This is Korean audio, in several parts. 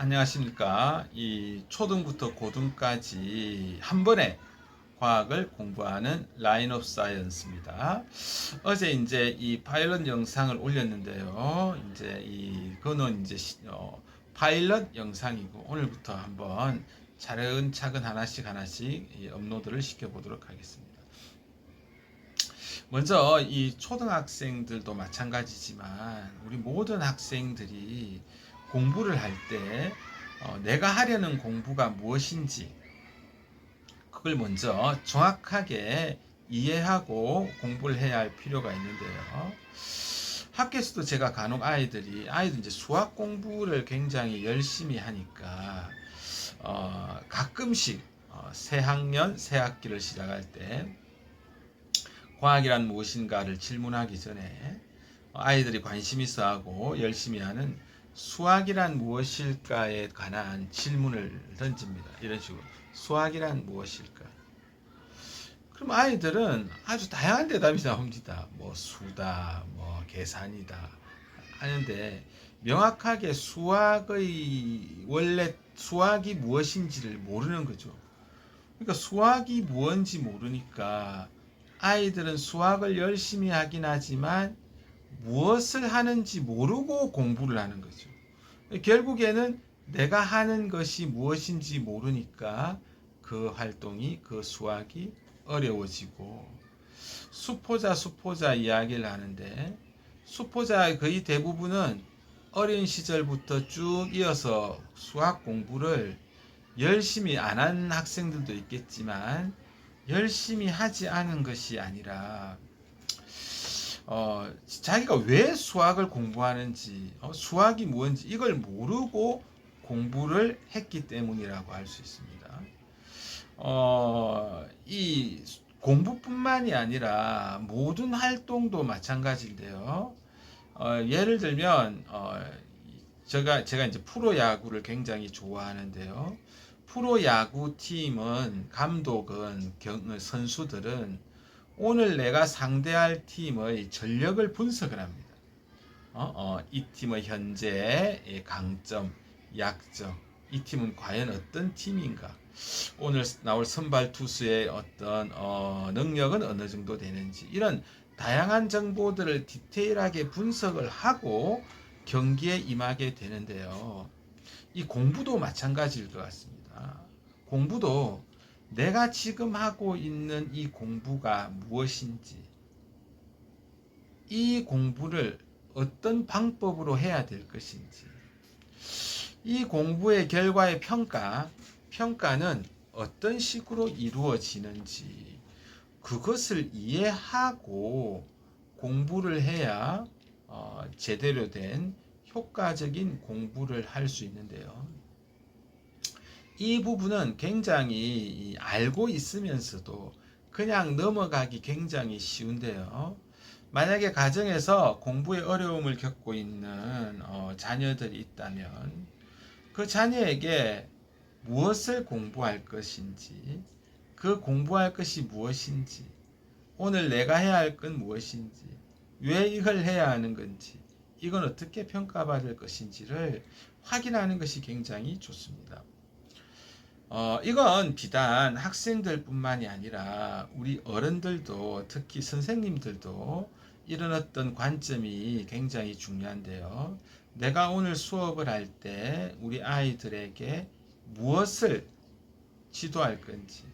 안녕하십니까. 이 초등부터 고등까지 한 번에 과학을 공부하는 라인 오브 사이언스입니다. 어제 이제 이 파일럿 영상을 올렸는데요. 이제 이 그거는 이제 시- 어, 파일럿 영상이고 오늘부터 한번 차근차근 하나씩 하나씩 이 업로드를 시켜보도록 하겠습니다. 먼저 이 초등학생들도 마찬가지지만 우리 모든 학생들이 공부를 할때 어, 내가 하려는 공부가 무엇인지 그걸 먼저 정확하게 이해하고 공부를 해야 할 필요가 있는데요. 학교에서도 제가 간혹 아이들이 아이들 이제 수학 공부를 굉장히 열심히 하니까 어, 가끔씩 어, 새 학년 새 학기를 시작할 때 과학이란 무엇인가를 질문하기 전에 아이들이 관심 있어 하고 열심히 하는 수학이란 무엇일까에 관한 질문을 던집니다. 이런 식으로. 수학이란 무엇일까? 그럼 아이들은 아주 다양한 대답이 나옵니다. 뭐 수다, 뭐 계산이다 하는데 명확하게 수학의 원래 수학이 무엇인지를 모르는 거죠. 그러니까 수학이 무엇인지 모르니까 아이들은 수학을 열심히 하긴 하지만 무엇을 하는지 모르고 공부를 하는 거죠. 결국에는 내가 하는 것이 무엇인지 모르니까 그 활동이 그 수학이 어려워지고 수포자 수포자 이야기를 하는데 수포자 거의 대부분은 어린 시절부터 쭉 이어서 수학 공부를 열심히 안 한 학생들도 있겠지만 열심히 하지 않은 것이 아니라 어, 자기가 왜 수학을 공부하는지, 어, 수학이 뭔지 이걸 모르고 공부를 했기 때문이라고 할 수 있습니다. 어, 이 공부뿐만이 아니라 모든 활동도 마찬가지인데요. 어, 예를 들면 어, 제가 제가 이제 프로 야구를 굉장히 좋아하는데요. 프로 야구 팀은 감독은 경, 선수들은 오늘 내가 상대할 팀의 전력을 분석을 합니다. 어, 어, 이 팀의 현재 강점, 약점, 이 팀은 과연 어떤 팀인가? 오늘 나올 선발 투수의 어떤 어, 능력은 어느 정도 되는지 이런 다양한 정보들을 디테일하게 분석을 하고 경기에 임하게 되는데요. 이 공부도 마찬가지일 것 같습니다. 공부도 내가 지금 하고 있는 이 공부가 무엇인지, 이 공부를 어떤 방법으로 해야 될 것인지, 이 공부의 결과의 평가, 평가는 어떤 식으로 이루어지는지, 그것을 이해하고 공부를 해야 어, 제대로 된 효과적인 공부를 할 수 있는데요. 이 부분은 굉장히 알고 있으면서도 그냥 넘어가기 굉장히 쉬운데요. 만약에 가정에서 공부에 어려움을 겪고 있는 어, 자녀들이 있다면 그 자녀에게 무엇을 공부할 것인지, 그 공부할 것이 무엇인지, 오늘 내가 해야 할 건 무엇인지, 왜 이걸 해야 하는 건지, 이건 어떻게 평가받을 것인지를 확인하는 것이 굉장히 좋습니다. 어, 이건 비단 학생들뿐만이 아니라 우리 어른들도 특히 선생님들도 이런 어떤 관점이 굉장히 중요한데요. 내가 오늘 수업을 할 때 우리 아이들에게 무엇을 지도할 건지,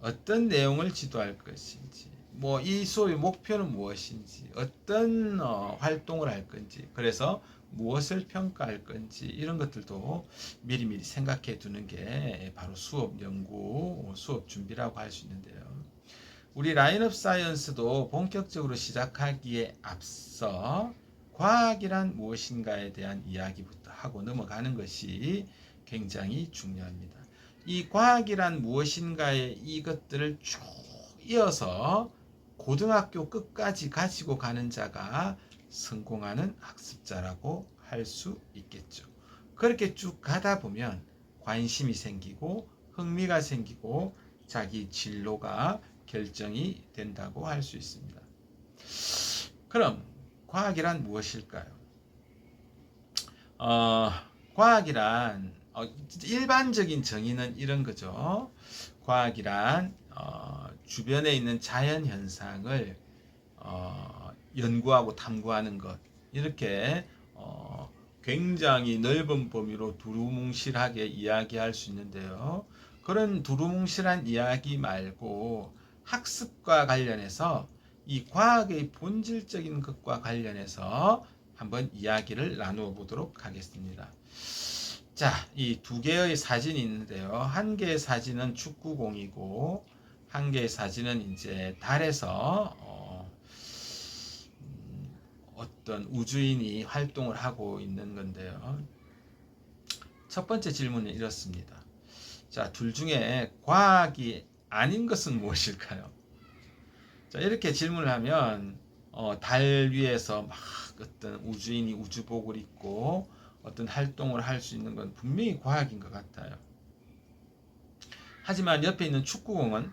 어떤 내용을 지도할 것인지, 뭐 이 수업의 목표는 무엇인지, 어떤 어, 활동을 할 건지, 그래서 무엇을 평가할 건지 이런 것들도 미리미리 생각해 두는 게 바로 수업 연구, 수업 준비라고 할 수 있는데요. 우리 라인업 사이언스도 본격적으로 시작하기에 앞서 과학이란 무엇인가에 대한 이야기부터 하고 넘어가는 것이 굉장히 중요합니다. 이 과학이란 무엇인가에 이것들을 쭉 이어서 고등학교 끝까지 가지고 가는 자가 성공하는 학습자라고 할 수 있겠죠. 그렇게 쭉 가다 보면 관심이 생기고 흥미가 생기고 자기 진로가 결정이 된다고 할 수 있습니다. 그럼 과학이란 무엇일까요? 어, 과학이란 어, 일반적인 정의는 이런 거죠. 과학이란 어, 주변에 있는 자연 현상을 어, 연구하고 탐구하는 것 이렇게 어, 굉장히 넓은 범위로 두루뭉실하게 이야기할 수 있는데요. 그런 두루뭉실한 이야기 말고 학습과 관련해서 이 과학의 본질적인 것과 관련해서 한번 이야기를 나누어 보도록 하겠습니다. 자, 이 두 개의 사진이 있는데요. 한 개의 사진은 축구공이고, 한 개의 사진은 이제 달에서 어, 음, 어떤 우주인이 활동을 하고 있는 건데요. 첫 번째 질문은 이렇습니다. 자, 둘 중에 과학이 아닌 것은 무엇일까요? 자, 이렇게 질문을 하면 어, 달 위에서 막 어떤 우주인이 우주복을 입고 어떤 활동을 할 수 있는 건 분명히 과학인 것 같아요. 하지만 옆에 있는 축구공은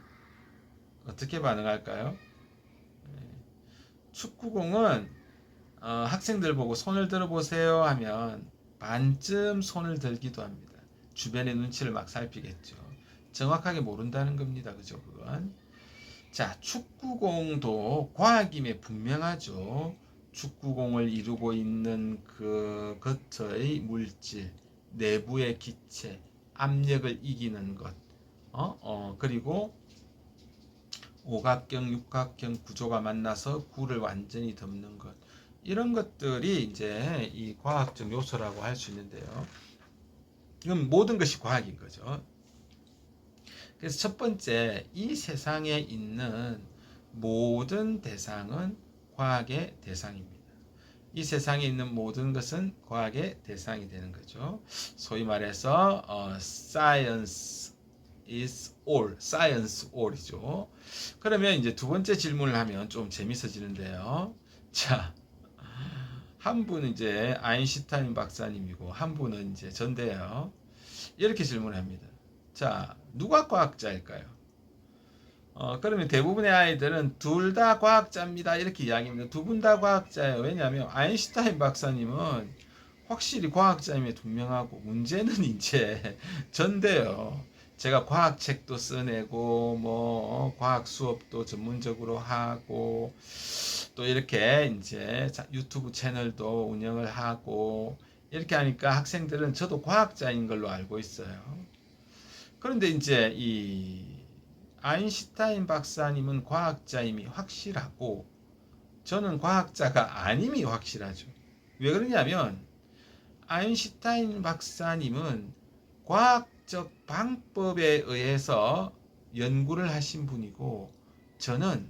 어떻게 반응할까요? 네. 축구공은 어, 학생들 보고 손을 들어보세요 하면 반쯤 손을 들기도 합니다. 주변의 눈치를 막 살피겠죠. 정확하게 모른다는 겁니다. 그죠? 그건. 자, 축구공도 과학임에 분명하죠. 축구공을 이루고 있는 그 겉의 물질, 내부의 기체, 압력을 이기는 것, 어, 어, 그리고 오각형, 육각형 구조가 만나서 구를 완전히 덮는 것. 이런 것들이 이제 이 과학적 요소라고 할 수 있는데요. 이건 모든 것이 과학인 거죠. 그래서 첫 번째, 이 세상에 있는 모든 대상은 과학의 대상입니다. 이 세상에 있는 모든 것은 과학의 대상이 되는 거죠. 소위 말해서 어, science is all, science all이죠. 그러면 이제 두 번째 질문을 하면 좀 재밌어지는데요. 자, 한 분은 이제 아인슈타인 박사님이고 한 분은 이제 전데요. 이렇게 질문합니다. 자, 누가 과학자일까요? 어, 그러면 대부분의 아이들은 둘 다 과학자입니다. 이렇게 이야기합니다. 두 분 다 과학자예요. 왜냐하면 아인슈타인 박사님은 확실히 과학자임에 분명하고 문제는 이제 전데요. 제가 과학책도 써내고 뭐 과학 수업도 전문적으로 하고 또 이렇게 이제 유튜브 채널도 운영을 하고 이렇게 하니까 학생들은 저도 과학자인 걸로 알고 있어요. 그런데 이제 이 아인슈타인 박사님은 과학자임이 확실하고 저는 과학자가 아님이 확실하죠. 왜 그러냐면 아인슈타인 박사님은 과학 적 방법에 의해서 연구를 하신 분이고 저는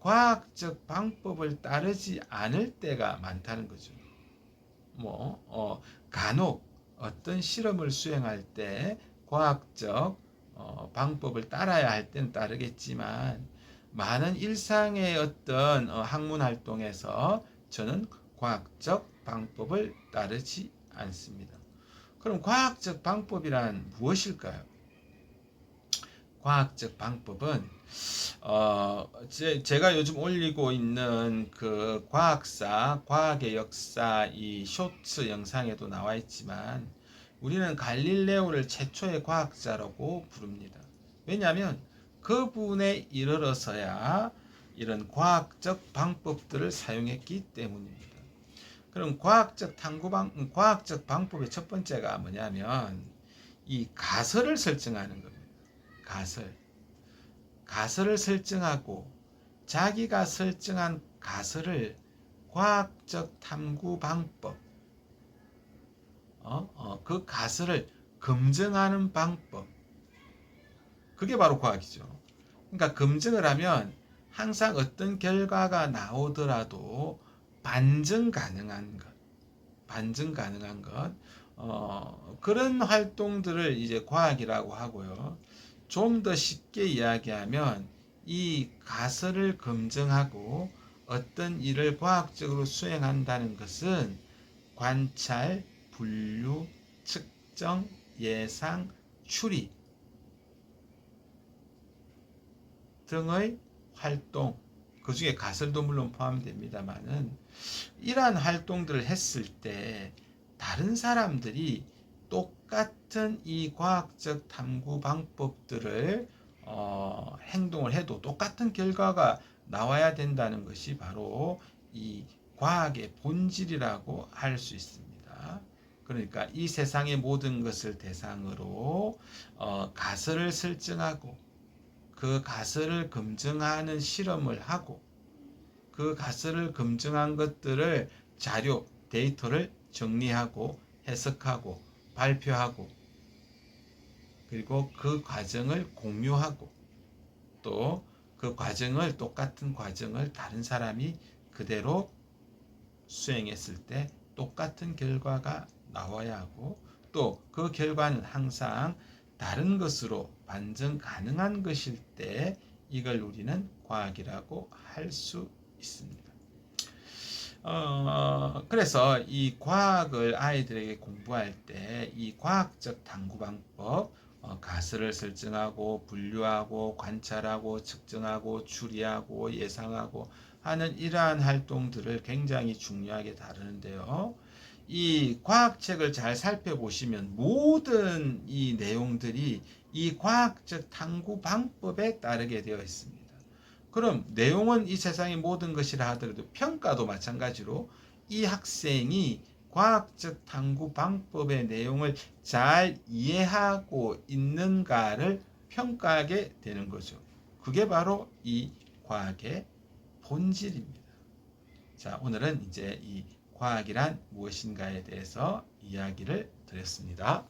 과학적 방법을 따르지 않을 때가 많다는 거죠. 뭐 어, 간혹 어떤 실험을 수행할 때 과학적 어, 방법을 따라야 할 때는 따르겠지만 많은 일상의 어떤 어, 학문 활동에서 저는 과학적 방법을 따르지 않습니다. 그럼 과학적 방법이란 무엇일까요? 과학적 방법은 어, 제, 제가 요즘 올리고 있는 그 과학사, 과학의 역사 이 쇼츠 영상에도 나와 있지만 우리는 갈릴레오를 최초의 과학자라고 부릅니다. 왜냐하면 그분에 이르러서야 이런 과학적 방법들을 사용했기 때문입니다. 그럼 과학적 탐구방, 과학적 방법의 첫 번째가 뭐냐면 이 가설을 설정하는 겁니다. 가설. 가설을 설정하고 자기가 설정한 가설을 과학적 탐구 방법, 어? 어, 그 가설을 검증하는 방법. 그게 바로 과학이죠. 그러니까 검증을 하면 항상 어떤 결과가 나오더라도 반증 가능한 것, 반증 가능한 것, 어, 그런 활동들을 이제 과학이라고 하고요. 좀 더 쉽게 이야기하면 이 가설을 검증하고 어떤 일을 과학적으로 수행한다는 것은 관찰, 분류, 측정, 예상, 추리 등의 활동, 그 중에 가설도 물론 포함됩니다만은 이러한 활동들을 했을 때 다른 사람들이 똑같은 이 과학적 탐구 방법들을 어, 행동을 해도 똑같은 결과가 나와야 된다는 것이 바로 이 과학의 본질이라고 할 수 있습니다. 그러니까 이 세상의 모든 것을 대상으로 어, 가설을 설정하고 그 가설을 검증하는 실험을 하고 그 가설을 검증한 것들을 자료, 데이터를 정리하고 해석하고 발표하고 그리고 그 과정을 공유하고 또 그 과정을 똑같은 과정을 다른 사람이 그대로 수행했을 때 똑같은 결과가 나와야 하고 또 그 결과는 항상 다른 것으로 반증 가능한 것일 때 이걸 우리는 과학이라고 할 수 있습니다. 어, 그래서 이 과학을 아이들에게 공부할 때 이 과학적 탐구 방법, 어, 가설을 설정하고 분류하고 관찰하고 측정하고 추리하고 예상하고 하는 이러한 활동들을 굉장히 중요하게 다루는데요. 이 과학책을 잘 살펴보시면 모든 이 내용들이 이 과학적 탐구 방법에 따르게 되어 있습니다. 그럼 내용은 이 세상의 모든 것이라 하더라도 평가도 마찬가지로 이 학생이 과학적 탐구 방법의 내용을 잘 이해하고 있는가를 평가하게 되는 거죠. 그게 바로 이 과학의 본질입니다. 자, 오늘은 이제 이 과학이란 무엇인가에 대해서 이야기를 드렸습니다.